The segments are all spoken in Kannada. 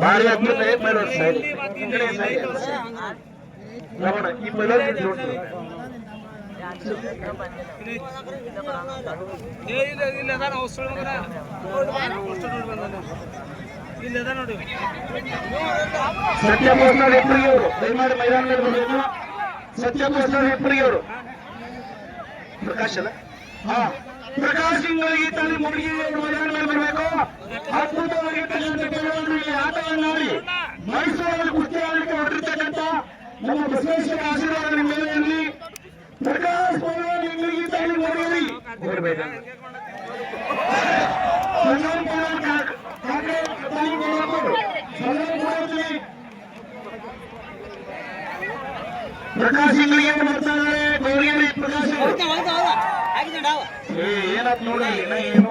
ಭಾರಿ ಅದ್ಭುತ ಏನ್ ಮಾಡೋದು ಸೈಡ್ ಈ ಕಡೆ ಸೈಡ್ ನೋಡ ಈ ಪೈಲ ನೋಡ್ತಾರೆ ಸತ್ಯ ಪೋಸ್ಟರ್ ಇಬ್ಬರಿಗೆ ಅವರು ದಯಮಾಡಿ ಮೈದಾನದಲ್ಲಿ ಬರಬೇಕು ಸತ್ಯ ಪೋಸ್ಟರ್ ಇಬ್ಬರಿಗೆ ಅವರು ಪ್ರಕಾಶ್ ಅಲ್ಲ ಹಾ ಪ್ರಕಾಶ್ ಸಿಂಗ್ ತಲೆ ಮುಡುಗಿ ಮೇಲೆ ಬರಬೇಕು ಅದ್ಭುತವಾಗಿರ್ತಕ್ಕಂಥ ಬೆಳವಣಿಗೆ ಆಟವನ್ನಾಡಿ ಮೈಸೂರಲ್ಲಿ ಕುಸ್ತಿ ಆಡಲಿಕ್ಕೆ ಹೊರಟಿರ್ತಕ್ಕಂಥ ನಮ್ಮ ಬಸವೇಶ್ವರ ಆಶೀರ್ವಾದ ನಿಮ್ಮ ಮೇಲೆ ಇರಲಿ ಪ್ರಕಾಶ್ ಮುಡುಗಿ ಪೌರ್ಣಮಿ ಕಾಕ- ಕಾಕೆ ತಲೆ ಮುಡುಗು. ಸಂಗಮ್ ಪ್ರಕಾಶ್ ಇಂಗ್ಲಿಗೆ ಬರ್ತಾ ಇದ್ದಾರೆ. ಗೌರಿಯಲ್ಲಿ ಪ್ರಕಾಶ್ ಏ ಏನಾತ್ ನೋಡಿ ಏನು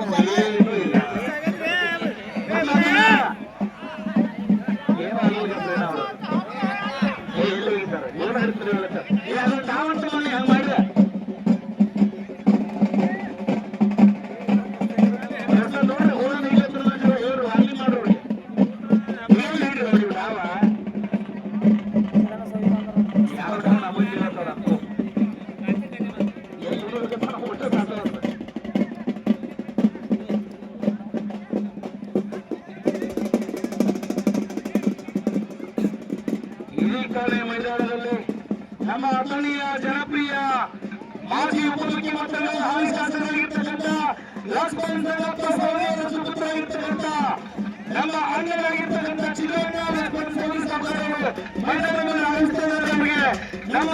ನಮ್ಮ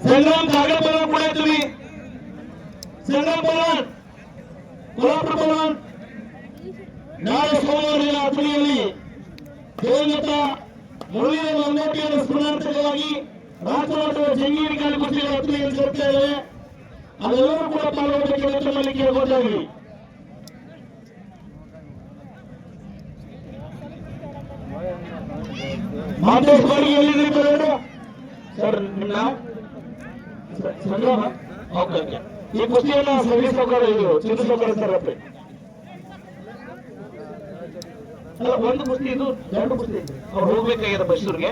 संग्राम कागड़ पवार कुडे तुम्ही संग्राम पवार कोल्हापुर पवार ನಾಳೆ ಸೋಮವಾರ ಅಥಣಿಯಲ್ಲಿ ದೇವದತ್ತ ಮುರುಳಿಯ ಮಂಗೋಟಿಯವರ ಸ್ಮರಣಾರ್ಥಕವಾಗಿ ರಾಷ್ಟ್ರಮಟ್ಟದ ಜಂಗೀರಿ ಕಾಲು ಕುಸ್ತಿಗಳ ಅಥಣಿಯಲ್ಲಿ ಜರುಗ್ತಾ ಇದೆ ಅದೆಲ್ಲರೂ ಕೂಡ ಪಾಲ್ಗೊಳ್ಳಬೇಕೆಂದು ತಮ್ಮಲ್ಲಿ ಕೇಳ್ಕೊಳ್ತಾ ಇದ್ದೀವಿ ಮಾತೇಶ್ ಬಾಡಿ ಎಲ್ಲಿದ್ದೀರಿ ಬರೋದು ಸರ್ ನಿಮ್ಮ ಸಂಗ್ರಾಮ ಓಕೆ ಓಕೆ. ಈ ಕುಸ್ತಿಯನ್ನ ಸವಿ ಸೌಕರ್ಯ ಇದು ಚಿತ್ರ ಸೌಕರ್ಯ ಸರ್ ಅಪ್ಪ ಅಲ್ಲ, ಒಂದು ಕುಸ್ತಿ ಇದು, ಎರಡು ಕುಸ್ತಿ ಅವ್ರು ಹೋಗ್ಬೇಕಾಗಿದೆ ಬಸ್ಸೂರ್ಗೆ.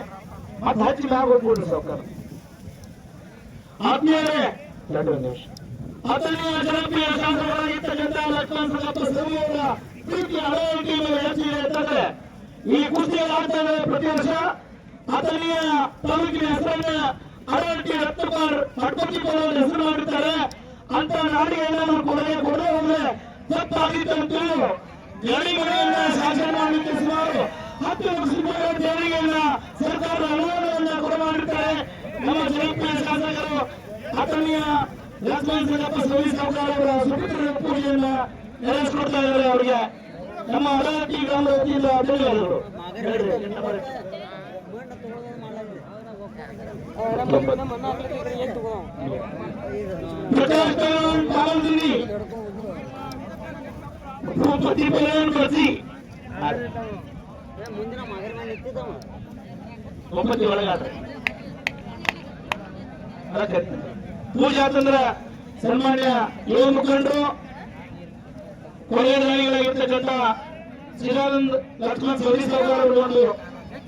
ಮತ್ತೆ ಹಚ್ಚಿ ಮ್ಯಾಗ ಹೋಗ್ಬಿಡ್ರಿ ಸೌಕರ್ಯ ಆತ್ಮೀಯರೇ, ಎರಡು ನಿಮಿಷ. ಅಥಣಿಯ ಜನಪ್ರಿಯ ಶಾಸಕರಾಗಿರ್ತಕ್ಕಂಥ ಲಕ್ಷ್ಮಣ ಸಂಗಪ್ಪ ಸವಿಯವರ ಪ್ರೀತಿ ಅಳವಡಿಕೆ ಮೇಲೆ ಹೆಚ್ಚಿದೆ ಅಂತಂದ್ರೆ ಈ ಕುಸ್ತಿಯಲ್ಲಿ ಆಡ್ತಾ ಇದ್ದಾರೆ ಪ್ರತಿ ವರ್ಷ. ಅತನಿಯ ತಾಲೂಕಿನ ಹೆಸರನ್ನ ಅಡವಟ್ಟಿ ಪಟ್ಪತಿ ಕೊಡೋರು ಹೆಸರು ಮಾಡಿರ್ತಾರೆ. ಅಂತ ನಾಡಿಗೆ ಏನಾದ್ರು ಕೊಡದೆ ಕೊಡದೆ ಹೋದ್ರೆ ತಪ್ಪಾಗಿತ್ತು ಅಂತ ತಿಳಿದು ಗಡಿ ಮನೆಯನ್ನ ಶಾಸನ ಮಾಡಲಿಕ್ಕೆ ಸುಮಾರು ಹತ್ತು ಲಕ್ಷ ರೂಪಾಯಿ ದೇಣಿಗೆಯನ್ನ ಸರ್ಕಾರದ ಅನುದಾನವನ್ನ ಕೊಡ ಮಾಡಿರ್ತಾರೆ. ನಮ್ಮ ಜನಪ್ರಿಯ ಶಾಸಕರು ಅಥಣಿಯ ಲಕ್ಷ್ಮಣ ಸಿದ್ದಪ್ಪ ಸವಿ ಸಾವುಕಾರ ಅವರ ಸುಪುತ್ರ ಪೂಜೆಯನ್ನ ನೆರವೇರಿಸ್ಕೊಡ್ತಾ ಇದ್ದಾರೆ ಅವರಿಗೆ. ನಮ್ಮ ಹಡಹಟ್ಟಿ ಗ್ರಾಮದ ವತಿಯಿಂದ ಮಾಡಿ? ಪ್ರಕಾಶ್ ಪೈಲ್ವಾನ್ ಪಾವನದಿನ್ನಿ ಭೂಪತಿ ನಿಂತಿದ್ದವ ಒಂಬತ್ತಿ ಒಳಗಾಡ್ರಿ ಅದಕ್ಕೆ ಪೂಜಾ ಅಂತಂದ್ರ ಸನ್ಮಾನ್ಯ ಯುವ ಮುಖಂಡರು ಕೊನೆಯದಾಗಿರ್ತಕ್ಕಂಥ ಶ್ರೀರಾನಂದ್ ಲಕ್ಷ್ಮಣ್ ಸೌದಿ ಸಾವುಕಾರ ಒಂದು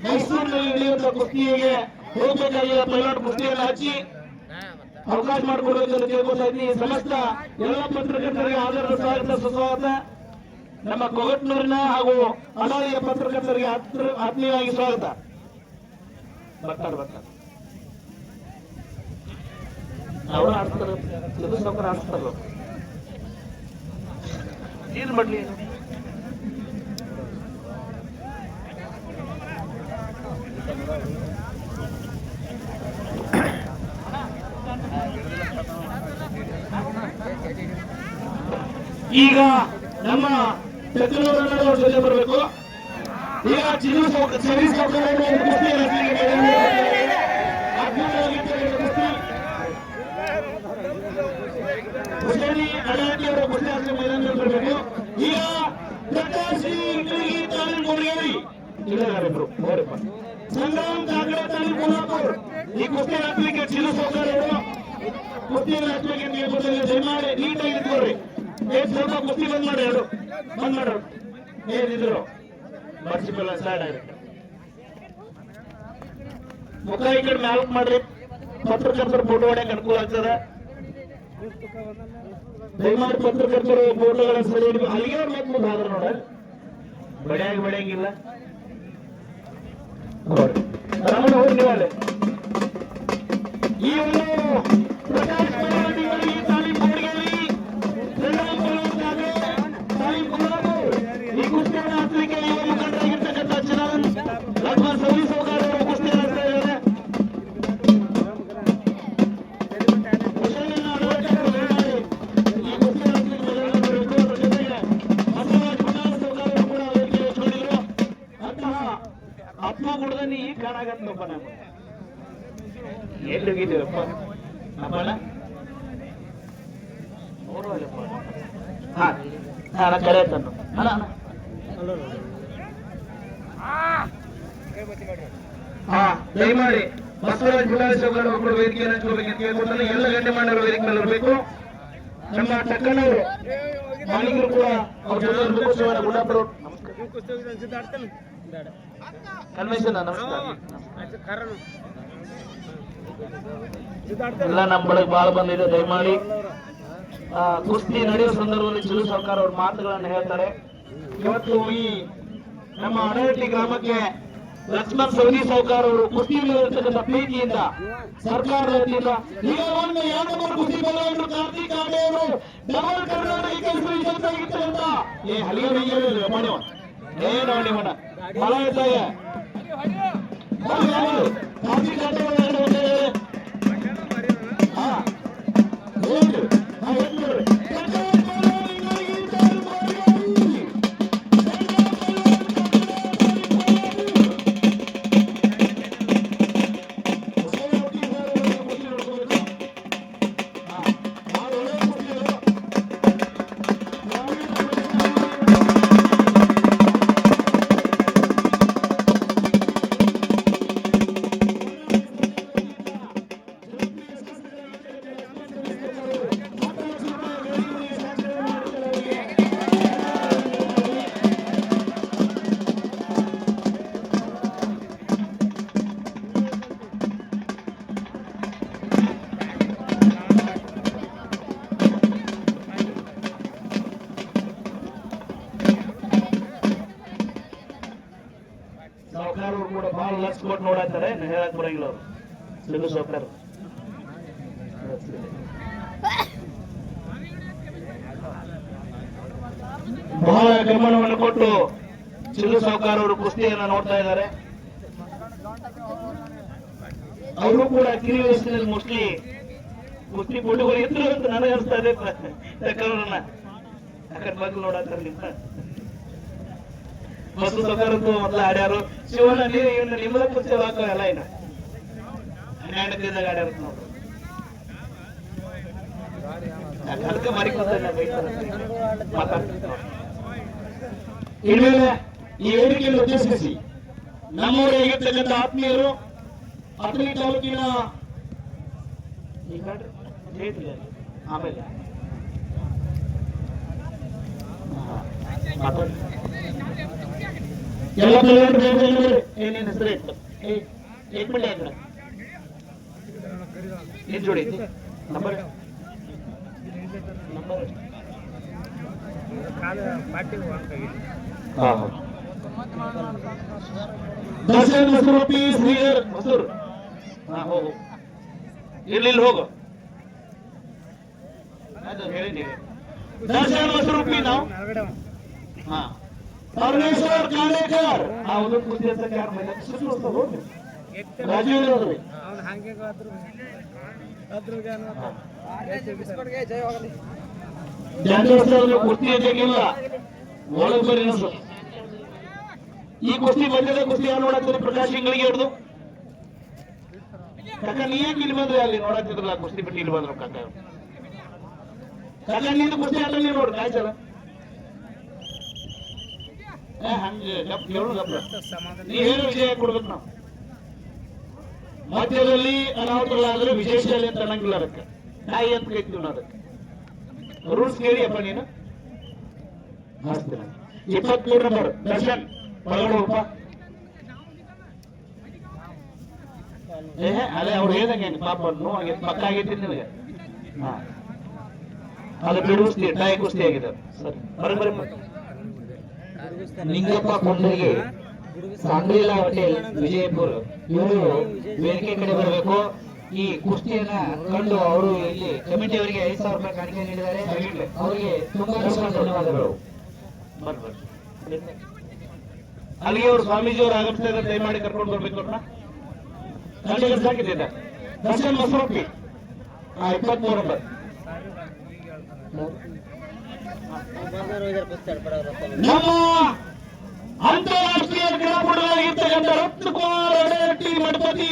ಮೈಸೂರಿನಲ್ಲಿ ನಡೆಯುವಂತಹ ಕುಸ್ತಿಗೆ ಹೋಗ್ಬೇಕಾಗಿರೋ ಪೈಲಾಟ್ ಕುಸ್ತಿಯನ್ನು ಹಚ್ಚಿ ಅವಕಾಶ ಮಾಡಿಕೊಡಬೇಕೆಂದು ಕೇಳ್ಕೊತಾ ಇದ್ದೀನಿ. ಸಮಸ್ತ ಎಲ್ಲ ಪತ್ರಕರ್ತರಿಗೆ ಆಧಾರದ ಸ್ವಾಗತ, ಸುಸ್ವಾಗತ. ನಮ್ಮ ಕೊಗಟ್ನೂರಿನ ಹಾಗೂ ಅನಾಲಿಯ ಪತ್ರಕರ್ತರಿಗೆ ಆತ್ಮೀಯವಾಗಿ ಸ್ವಾಗತ. ಬರ್ತಾರೆ ಬರ್ತಾರೆ. ಅವರು ಆಡ್ತಾರೆ ಸ್ವಲ್ಪ ಆಡ್ತಾರ ಏನ್ ಮಾಡ್ಲಿ ಈಗ ನಮ್ಮ ಚಂದ್ರವರ ಜೊತೆ ಬರಬೇಕು ಈಗ ಚಿರು ಸರಿ ಹುಸೇನಿ ಅಡಾಟಿಯವರ ಕುಸ್ತಿ ಬರಬೇಕು ಈಗ ಪ್ರಕಾಶ್ ಈ ಕುಸ್ತಿ ಹಾಕ್ಲಿಕ್ಕೆ ಚಿರು ಸೌಕರ್ಯಗಳು ಕುಸ್ತಿಯನ್ನು ಹಾಕ್ಲಿಕ್ಕೆ ಗೊತ್ತಿಲ್ಲ ದಯಮಾಡಿ ನೀಟಾಗಿ ಇಟ್ಕೊಳ್ರಿ ಏ, ಸ್ವಲ್ಪ ಕುಸ್ತಿ ಬಂದ್ ಮಾಡಿ ಎರಡು ಬಂದ್ ಮಾಡ್ರು ಏನಿದ್ರು. ಮರ್ಸಿಬಲ್ ಸ್ಟಾರ್ಟ್ ಮುಖ ಈ ಕಡೆ ಮ್ಯಾಲಕ್ ಮಾಡ್ರಿ. ಪತ್ರಕರ್ತರ ಫೋಟೋ ಹೊಡ್ಯಕ್ ಅನುಕೂಲ ಆಗ್ತದೆ. ದಯಮಾಡಿ ಪತ್ರಕರ್ತರು ಬೋರ್ಡ್ಗಳ ಸರಿ ಅಲ್ಲಿಗೆ ಅವ್ರು ಮತ್ತೆ ಮುಂದೆ ಆದ್ರ ನೋಡ ಬೆಳೆಯಾಗಿ ಬೆಳೆಯಂಗಿಲ್ಲ ರಮಣ ಹೋಗಿ ಈ ಒಂದು ಪ್ರಕಾಶ್ ಹಾ, ಅಣ್ಣ, ಕರೆ ತನ್ನು ಅಣ್ಣ. ಹಾ, ದಯಮಾಡಿ ಬಸವರಾಜ್ ಸೌಕರ್ಯ ಮಕ್ಕಳು ವೇದಿಕೆಯನ್ನು ಕೇಳ್ಕೊತಾನೆ ಎಲ್ಲ ಗಂಟೆ ಮಾಡಿರೋ ವೇದಿಕೆ ಮೇಲೆ ಇರಬೇಕು. ನಮ್ಮ ಚಕ್ಕಣ್ಣವರು, ಮಾಲೀಕರು ಕೂಡ ಅವ್ರ ಜೊತೆ ಇರ್ಬೇಕು ಶಿವನ ನಮಸ್ಕಾರ ಎಲ್ಲ ನಮ್ಮ ಬಳಿಗೆ ಬಾಳ ಬಂದಿದೆ ದಯಮಾಡಿ. ಆ, ಕುಸ್ತಿ ನಡೆಯುವ ಸಂದರ್ಭದಲ್ಲಿ ಚಿಲು ಸರ್ಕಾರ ಅವ್ರ ಮಾತುಗಳನ್ನು ಹೇಳ್ತಾರೆ. ಇವತ್ತು ಈ ನಮ್ಮ ಅಡಹಟ್ಟಿ ಗ್ರಾಮಕ್ಕೆ ಲಕ್ಷ್ಮಣ್ ಸೌದಿ ಸರ್ಕಾರ ಅವರು ಕುಸ್ತಿ ಇರ್ತಕ್ಕಂಥ ಪ್ರೀತಿಯಿಂದ ಸರ್ಕಾರದ ವತಿಯಿಂದ ಈಗ ಒಂದು ಎರಡು ಮೂರು ಕುಸ್ತಿ ಬಲವನ್ನು ಕಾರ್ತಿಕ್ ಆಡೆ ಅವರು ಡಬಲ್ ಕರ್ನಾಟಕ ಕೆಲಸ ಇರ್ತಕ್ಕಂಥ ಏ ಹಲಿಗೆ ಮಾಡಿವ ಮಾಡಿ ನಿಮ್ಮನ್ನ మలవెత్తయ్య కాఫీ కట్టే ನೋಡತ್ತಾರೆ ಹೇಳಕ್ ಬರಂಗಿಲ್ಲ ಅವರು. ಸೌಕರ್ ಬಹಳ ಗಮನವನ್ನು ಕೊಟ್ಟು ಸಿದ್ದು ಸಾವುಕಾರ ಅವರು ಕುಸ್ತಿಯನ್ನ ನೋಡ್ತಾ ಇದ್ದಾರೆ. ಅವರು ಕೂಡ ಕಿರಿ ವಯಸ್ಸಿನಲ್ಲಿ ಮೋಸ್ಟ್ಲಿ ಕುಸ್ತಿ ಪುಟ್ಟುಗಳು ಇದ್ರು ಅಂತ ನನಗೆ ಅನಿಸ್ತಾ ಇದೆ ಯಾಕಂದ್ರೆ ಆ ಕಡೆ ನೋಡತ್ತಾರ ನಿಮ್ಮ ಬಸ್ಸು ಮೊದ್ಲ ಆಡ್ಯಾರು. ಶಿವನ ನೀರು ಇವನ್ನ ನಿಮ್ಮದ ಕುರ್ಚಿ ಹಾಕೋ ಎಲ್ಲ ಇನ್ನ. ಹನ್ನೆರಡು ದಿನದಾಗ ಆಡ್ಯಾರ ನೋಡ್ರಿ ಈ ವೇದಿಕೆಯನ್ನು ಉದ್ದೇಶಿಸಿ ನಮ್ಮವರು ಹೇಗಿರ್ತಕ್ಕಂಥ ಆತ್ಮೀಯರು ಹತ್ತನೇ ತಾಲೂಕಿನ. ಆಮೇಲೆ. ಎಲ್ಲ ಪ್ಲೇಯರ್ ಏನೇನು ಹೆಸರು ಇತ್ತು ಏ ಏಕ್ ಬಿಡಿ ಆ ಕಡೆ ನಿನ್ ಜೋಡಿ ಐತಿ ನಂಬರ್ ನಂಬರ್ ದರ್ಶನ್ ಹಾ ಹೋಗು. ಇಲ್ಲಿ ಹೋಗು. ಅದು ಹೇಳಿದ್ದೀವಿ ದರ್ಶನ್ ಮಸೂರಪ್ಪಿ ನಾವು. ಹಾ. ಪರಮೇಶ್ವರ್ ಕಾಲೇಕರ್ ಆ ಒಂದೊಂದು ಕುಸ್ತಿ ಅಂತ ಯಾರು ರಾಜೀವ್ ಅವ್ರಿ ಜಾನೋತ್ಸವದಲ್ಲಿ ಕುಸ್ತಿ ಇದ್ದಂಗಿಲ್ಲ ಒಳಗ್ ಅನ್ನೋದು. ಈ ಕುಸ್ತಿ ಬಂದಿದೆ ಕುಸ್ತಿ ಯಾರು ನೋಡತ್ತೀರಿ? ಪ್ರಕಾಶ್ ತಿಂಗಳಿಗೆ ಹಿಡಿದು ಕಕ್ಕ ನೀ ಯಾಕೆ ಇಲ್ಲಿ ಬಂದ್ರೆ? ಅಲ್ಲಿ ನೋಡತ್ತಿದ್ರಲ್ಲ ಕುಸ್ತಿ ಬಿಟ್ಟು ಇಲ್ಲಿ ಬಂದ್ರು ಕಕ್ಕ ಕಾಕ ನಿಂದು ಕುಸ್ತಿ ಆಟ ನೀನು ನೋಡ್ರಿ ಗಪ್ ನೀ ಏನು ವಿಜಯ ಕೊಡ್ಬೇಕು ನಾವು. ಮಧ್ಯದಲ್ಲಿ ಅನಾಹುತಗಳಾದ್ರೆ ವಿಶೇಷ ಅಂತ ಅನ್ನಂಗಿಲ್ಲ ಅದಕ್ಕೆ. ತಾಯಿ ಅಂತ ಕೈತೀವಿ ನಾವು ಅದಕ್ಕೆ. ರೂಲ್ಸ್ ಕೇಳಿಯಪ್ಪ ನೀನು. ಹಾಸ್ತೀನಿ ಇಪ್ಪತ್ಮೂರು ನಂಬರ್ ದರ್ಶನ್ ಒಳಗಡೆ ಏ ಅದೇ ಅವ್ರು ಹೇಳ್ದಂಗೆ ಪಾಪ ನೋವಾಗಿ ಪಕ್ಕ ಆಗೈತಿ ನಿನಗೆ. ಹಾ. ಅದು ಬಿಡುಸ್ತಿ ತಾಯಿ ಕುಸ್ತಿ ಆಗಿದೆ. ಸರಿ ಬರ್ರಿ ಬರೀ. ನಿಂಗಪ್ಪ ಕೊಂಡರಿಗೆ ಸಾಂಗ್ರೀಲಾ ಹೋಟೆಲ್, ವಿಜಯಪುರ. ಇವರು ವೇದಿಕೆ ಕಡೆ ಬರಬೇಕು. ಈ ಕುಸ್ತಿಯನ್ನ ಕಂಡು ಅವರು ಇಲ್ಲಿ ಕಮಿಟಿ ಅವರಿಗೆ ಐದು ಸಾವಿರ ರೂಪಾಯಿ ಕಾಣಿಕೆ ನೀಡಿದ್ದಾರೆ. ಅವರಿಗೆ ತುಂಬಾ ಧನ್ಯವಾದಗಳು. ಅಲ್ಲಿಗೆ ಅವರು ಸ್ವಾಮೀಜಿ ಅವರು ಆಗಮಿಸ್ತಾ ಇದ್ದಾರೆ ದಯಮಾಡಿ ಕರ್ಕೊಂಡು ಬರ್ಬೇಕು ಅವ್ರನ್ನ ಸಾಕಿದ್ದೆ ದರ್ಶನ್ ನಂಬರ್ ನಮ್ಮ ಅಂತಾರಾಷ್ಟ್ರೀಯ ಕ್ರೀಡಾಪಟುಗಳಾಗಿರ್ತಕ್ಕಂಥ ರತ್ನಕುಮಾರ್ ಅಡಗಟ್ಟಿ ಮಠಪತಿ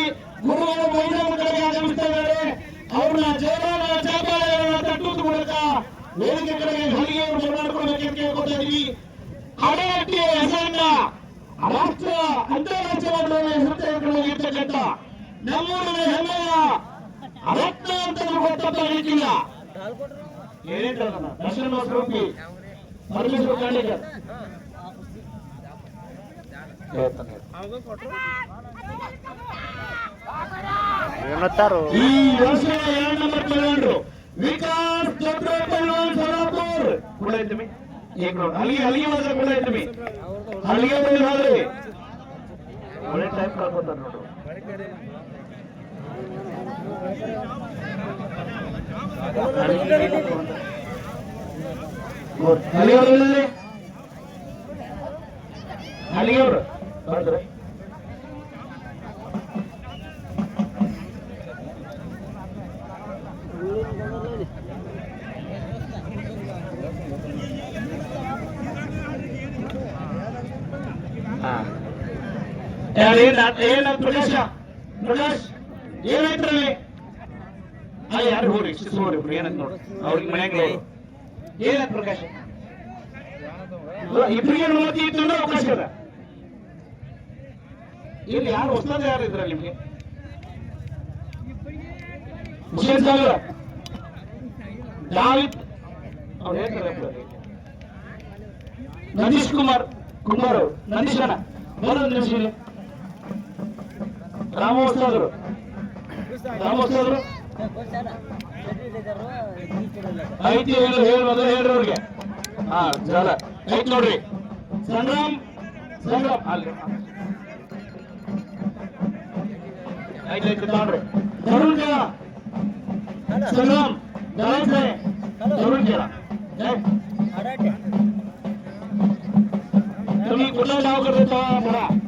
ಗುರು ಮೈದಾನ ಆಗಮಿಸಿದ್ದಾರೆ. ಅವ್ರನ್ನ ಜಯಮಾನ ಚಾಪಾಳೆಗಳನ್ನ ತಟ್ಟುವುದು ಮೂಲಕ ವೇದಿಕೆ ಕಡೆಗೆ ಹಲಿಗೆ ಅವರು ಬರಮಾಡ್ಕೊಳ್ಬೇಕಂತ ಕೇಳ್ಕೊತಾ ಇದೀವಿ. ಅಡಗಟ್ಟಿ ಹೆಸರನ್ನ ರಾಷ್ಟ್ರ ಅಂತಾರಾಷ್ಟ್ರೀಯ ಮಟ್ಟದಲ್ಲಿ ಹೆಸರುಗಳಿರ್ತಕ್ಕಂಥ ನಮ್ಮೂರಿನ ಹೆಮ್ಮೆಯ ರತ್ನ ಅಂತ ಗೊತ್ತಾಗಲಿಕ್ಕಿಲ್ಲ ದರ್ಶನ ಸ್ವರೂಪಿ ಪರಮೇಶ್ವರ ಕಾಂಡೇಕರ್ ಈ ವರ್ಷ ಎರಡು ನಂಬರ್ ಪಲ್ವಾನ್ರು ವಿಕಾಸ್ ದೊಡ್ಡ ಪಲ್ವಾನ್ ಸೋಲಾಪುರ್. ಕೂಡ ಇದ್ದೀವಿ ಈಗ ಅಲ್ಲಿಗೆ ಅಲ್ಲಿಗೆ ಹೋದ್ರೆ ಕೂಡ ಇದ್ದೀವಿ ಅಲ್ಲಿಗೆ ಬಂದು ಹೋದ್ರಿ? ಒಳ್ಳೆ ಟೈಮ್ ಕಳ್ಕೊತಾರ ನೋಡ್ರು. ಅವರು ಬಂದ್ರೆ? ಏನ ಪ್ರದೇಶ ಪ್ರಕಾಶ್? ಏನಾಯ್ತು ಯಾರು ಹೋಗ್ರಿ ಹೋಗ್ರಿ ಪ್ರಕಾಶ? ಅವಕಾಶ ಅದ ಇಲ್ಲಿ ಯಾರು ಯಾರು ಇದ್ರ ನಿಮ್ಗೆ? ನಂದೀಶ್ ಕುಮಾರ್. ಕುಮಾರ್ ನಂದೀಶ್ ಅಣ್ಣ. ಬರೋದು ನಿಮಿಷ ರಾಮೋತ್ಸವರು ರಾಮೋತ್ಸವರು ಐತಿ ಹೇಳು ಹೇಳು ಮೊದಲು ಹೇಳ್ರಿ ಅವ್ರಿಗೆ ಹಾ ಜಲ ಐತ್ ನೋಡ್ರಿ ಸಂಗ್ರಾಮ್ ಸಂಗ್ರಾಮ್ ಅಲ್ಲಿ ಐತ್ ಐತಿ ನೋಡ್ರಿ ತರುಣ್ ಜನ ಸಂಗ್ರಾಮ್ ದಳಾಸೆ ತರುಣ್ ಜನ तुम्ही कुठला नाव करतो म्हणा ಈಗಲೇ